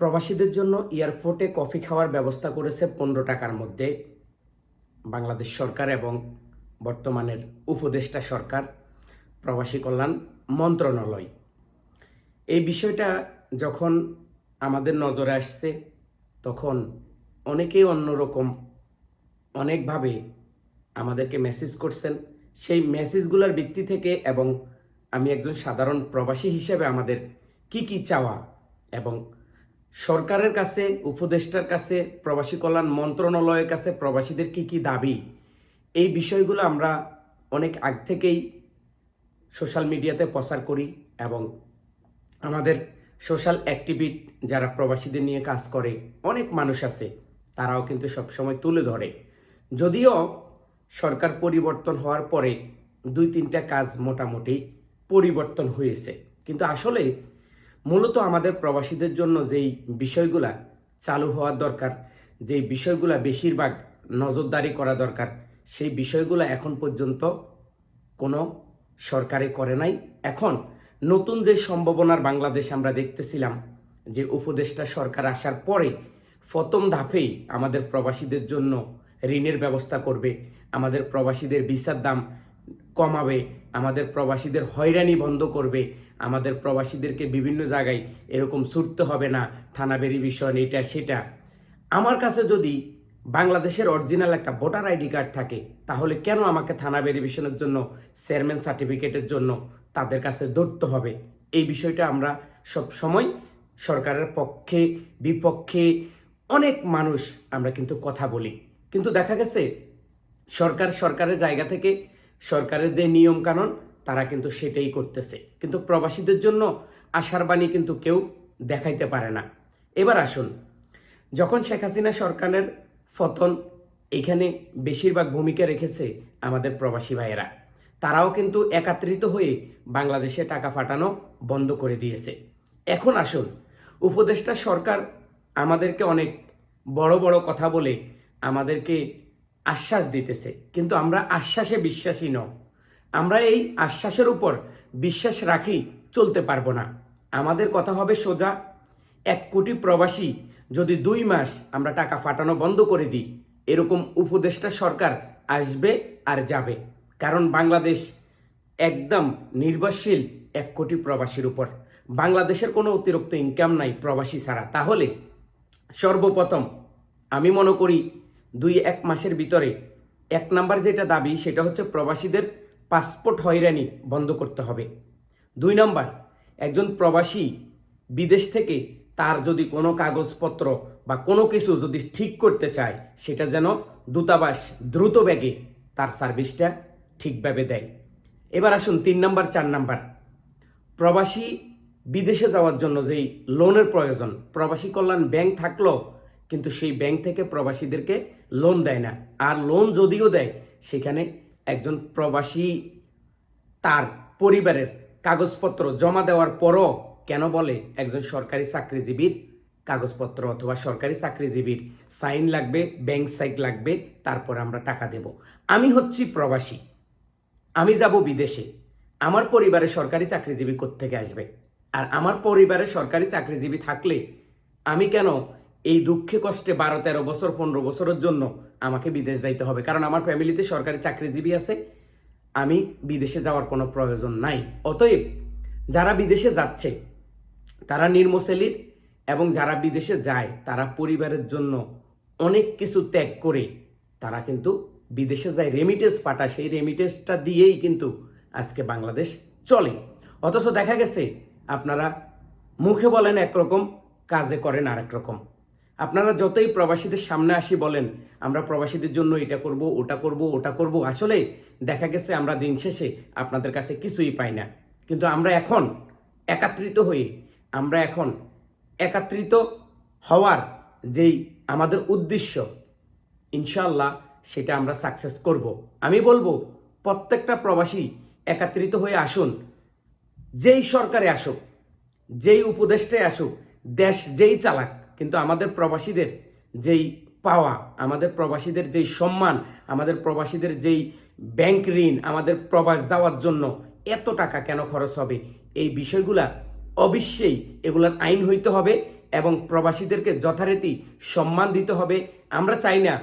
প্রবাসীদের জন্য এয়ারপোর্টে কফি খাওয়ার ব্যবস্থা করেছে পনেরো টাকার মধ্যে। বাংলাদেশ সরকার এবং বর্তমানের উপদেষ্টা সরকার, প্রবাসী কল্যাণ মন্ত্রণালয়। এই বিষয়টা যখন আমাদের নজরে আসছে, তখন অনেকেই অন্যরকম অনেকভাবে আমাদেরকে মেসেজ করছেন। সেই মেসেজগুলোর ভিত্তি থেকে এবং আমি একজন সাধারণ প্রবাসী হিসেবে আমাদের কি কি চাওয়া এবং সরকারের কাছে, উপদেষ্টার কাছে, প্রবাসী কল্যাণ মন্ত্রণালয়ের কাছে প্রবাসীদের কি কি দাবি? এই বিষয়গুলো আমরা অনেক আগ থেকেই সোশ্যাল মিডিয়াতে প্রচার করি এবং আমাদের সোশ্যাল অ্যাক্টিভিট যারা প্রবাসীদের নিয়ে কাজ করে, অনেক মানুষ আছে, তারাও কিন্তু সবসময় তুলে ধরে। যদিও সরকার পরিবর্তন হওয়ার পরে দুই তিনটা কাজ মোটামুটি পরিবর্তন হয়েছে, কিন্তু আসলে মূলত আমাদের প্রবাসীদের জন্য যেই বিষয়গুলা চালু হওয়ার দরকার, যেই বিষয়গুলা বেশিরভাগ নজরদারি করা দরকার, সেই বিষয়গুলো এখন পর্যন্ত কোনো সরকারে করে নাই। এখন নতুন যে সম্ভাবনার বাংলাদেশ আমরা দেখতেছিলাম, যে উপদেষ্টা সরকার আসার পরে প্রথম ধাপেই আমাদের প্রবাসীদের জন্য ঋণের ব্যবস্থা করবে, আমাদের প্রবাসীদের ভিসার দাম কমাবে আমাদের প্রবাসীদের হয়রানি বন্ধ করবে। আমাদের প্রবাসীদেরকে বিভিন্ন জায়গায় এরকম ছুটতে হবে না, থানা ভেরিফিকেশন, এটা, সেটা। আমার কাছে যদি বাংলাদেশের অরিজিনাল একটা ভোটার আইডি কার্ড থাকে, তাহলে কেন আমাকে থানা ভেরিফিকেশনের জন্য, চেয়ারম্যান সার্টিফিকেটের জন্য তাদের কাছে দৌড়তে হবে? এই বিষয়টা আমরা সব সময় সরকারের পক্ষে, বিপক্ষে অনেক মানুষ আমরা কিন্তু কথা বলি। কিন্তু দেখা গেছে, সরকার সরকারের জায়গা থেকে সরকারের যে নিয়ম কানুন তারা কিন্তু সেটাই করতেছে। কিন্তু প্রবাসীদের জন্য আশার বাণী কিন্তু কেউ দেখাইতে পারে না। এবার আসুন, যখন শেখ হাসিনা সরকারের ফতন এখানে বেশিরভাগ ভূমিকা রেখেছে আমাদের প্রবাসী ভাইয়েরা, তারাও কিন্তু একাত্রিত হয়ে বাংলাদেশে টাকা ফাটানো বন্ধ করে দিয়েছে। এখন আসুন, উপদেষ্টা সরকার আমাদেরকে অনেক বড় বড় কথা বলে আমাদেরকে আশ্বাস দিতেছে, কিন্তু আমরা আশ্বাসে বিশ্বাসী ন আমরা এই আশ্বাসের উপর বিশ্বাস রাখি, চলতে পারব না। আমাদের কথা হবে সোজা। এক কোটি প্রবাসী যদি দুই মাস আমরা টাকা ফাটানো বন্ধ করে দিই, এরকম উপদেষ্টা সরকার আসবে আর যাবে। কারণ বাংলাদেশ একদম নির্ভরশীল এক কোটি প্রবাসীর উপর। বাংলাদেশের কোনো অতিরিক্ত ইনকাম নাই প্রবাসী ছাড়া। তাহলে সর্বপ্রথম আমি মনে করি দুই এক মাসের ভিতরে। এক নাম্বার যেটা দাবি, সেটা হচ্ছে প্রবাসীদের পাসপোর্ট হয়রানি বন্ধ করতে হবে। দুই নাম্বার, একজন প্রবাসী বিদেশ থেকে তার যদি কোনো কাগজপত্র বা কোনো কিছু যদি ঠিক করতে চায়, সেটা যেন দূতাবাস দ্রুত ব্যাগে তার সার্ভিসটা ঠিকভাবে দেয়। এবার আসুন তিন নাম্বার, চার নাম্বার। প্রবাসী বিদেশে যাওয়ার জন্য যেই লোনের প্রয়োজন, প্রবাসী কল্যাণ ব্যাংক থাকলেও কিন্তু সেই ব্যাংক থেকে প্রবাসীদেরকে লোন দেয় না। আর লোন যদিও দেয়, সেখানে একজন প্রবাসী তার পরিবারের কাগজপত্র জমা দেওয়ার পরও কেন বলে? একজন সরকারি চাকরিজীবীর কাগজপত্র অথবা সরকারি চাকরিজীবীর সাইন লাগবে ব্যাংক সাইট লাগবে, তারপর আমরা টাকা দেব। আমি হচ্ছি প্রবাসী। আমি যাব বিদেশে। আমার পরিবারে সরকারি চাকরিজীবী থেকে আসবে? আর আমার পরিবারে সরকারি চাকরিজীবী থাকলে আমি কেন এই দুঃখে কষ্টে বারো, তেরো বছর, পনেরো বছরের জন্য আমাকে বিদেশ যাইতে হবে। কারণ আমার ফ্যামিলিতে সরকারি চাকরিজীবী আছে। আমি বিদেশে যাওয়ার কোনো প্রয়োজন নাই। অতএব যারা বিদেশে যাচ্ছে, তারা নির্মসেলির এবং যারা বিদেশে যায়, তারা পরিবারের জন্য অনেক কিছু ত্যাগ করে, তারা কিন্তু বিদেশে যায় রেমিটেন্স পাঠায়। সেই রেমিটেন্সটা দিয়েই কিন্তু আজকে বাংলাদেশ চলে। অথচ দেখা গেছে, আপনারা মুখে বলেন একরকম, কাজে করেন আরেক রকম। আপনারা যতই প্রবাসীদের সামনে আসি বলেন, আমরা প্রবাসীদের জন্য এটা করব, ওটা করব ওটা করব, আসলে দেখা গেছে আমরা দিন শেষে আপনাদের কাছে কিছুই পাই না। কিন্তু আমরা এখন একাত্রিত হয়ে, আমরা এখন একাত্রিত হওয়ার যেই আমাদের উদ্দেশ্য ইনশাল্লাহ সেটা আমরা সাকসেস করব। আমি বলব, প্রত্যেকটা প্রবাসী একাত্রিত হয়ে আসুন, যেই সরকারে আসুক, যেই উপদেষ্টায় আসুক, দেশ যেই চালাক কিন্তু আমাদের প্রবাসীদের যেই পাওয়া, আমাদের প্রবাসীদের যেই সম্মান, আমাদের প্রবাসীদের যেই ব্যাংক ঋণ, আমাদের প্রবাস যাওয়ার জন্য এত টাকা কেন খরচ হবে? এই বিষয়গুলা অবশ্যই এগুলার আইন হইতে হবে এবং প্রবাসীদেরকে যথারীতি সম্মান দিতে হবে। আমরা চাই না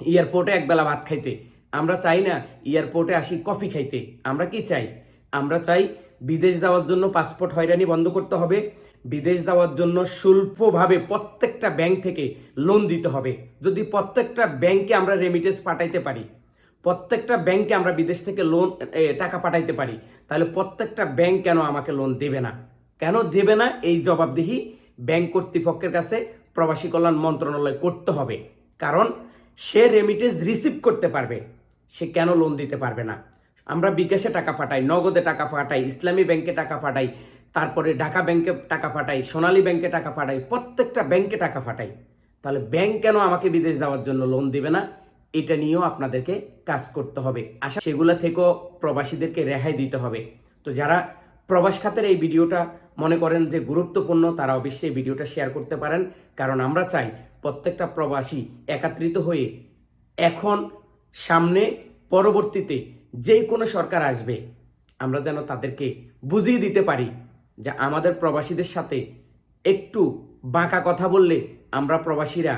এয়ারপোর্টে একবেলা ভাত খাইতে। আমরা চাই না এয়ারপোর্টে আসি কফি খাইতে। আমরা কি চাই? আমরা চাই বিদেশ যাওয়ার জন্য পাসপোর্ট হয়রানি বন্ধ করতে হবে। বিদেশ যাওয়ার জন্য স্বল্পভাবে প্রত্যেকটা ব্যাংক থেকে লোন দিতে হবে। যদি প্রত্যেকটা ব্যাংকে আমরা রেমিটেন্স পাঠাইতে পারি, প্রত্যেকটা ব্যাংকে আমরা বিদেশ থেকে লোন টাকা পাঠাইতে পারি, তাহলে প্রত্যেকটা ব্যাংক কেন আমাকে লোন দেবে না? কেন দেবে না? এই জবাবদিহি ব্যাংক কর্তৃপক্ষের কাছে প্রবাসী কল্যাণ মন্ত্রণালয় করতে হবে। কারণ সে রেমিটেন্স রিসিভ করতে পারবে, সে কেন লোন দিতে পারবে না? আমরা বিকাশে টাকা পাঠাই, নগদে টাকা পাঠাই, ইসলামী ব্যাংকে টাকা পাঠাই তারপরে ঢাকা ব্যাংকে টাকা পাঠাই, সোনালী ব্যাংকে টাকা পাঠাই, প্রত্যেকটা ব্যাংকে টাকা পাঠাই, তাহলে ব্যাংক কেন আমাকে বিদেশ যাওয়ার জন্য লোন দিবে না? এটা নিয়েও আপনাদেরকে কাজ করতে হবে। আশা সেগুলো থেকেও প্রবাসীদেরকে রেহাই দিতে হবে। তো যারা প্রবাস খাতের এই ভিডিওটা মনে করেন যে গুরুত্বপূর্ণ, তারা অবশ্যই ভিডিওটা শেয়ার করতে পারেন। কারণ আমরা চাই প্রত্যেকটা প্রবাসী একাত্রিত হয়ে এখন, সামনে, পরবর্তীতে যে কোনো সরকার আসবে, আমরা যেন তাদেরকে বুঝিয়ে দিতে পারি। যে আমাদের প্রবাসীদের সাথে একটু বাঁকা কথা বললে আমরা প্রবাসীরা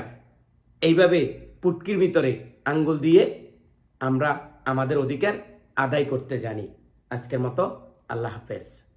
এইভাবে পুটকির ভিতরে আঙ্গুল দিয়ে আমরা আমাদের অধিকার আদায় করতে জানি। আজকের মতো আল্লাহ হাফেজ।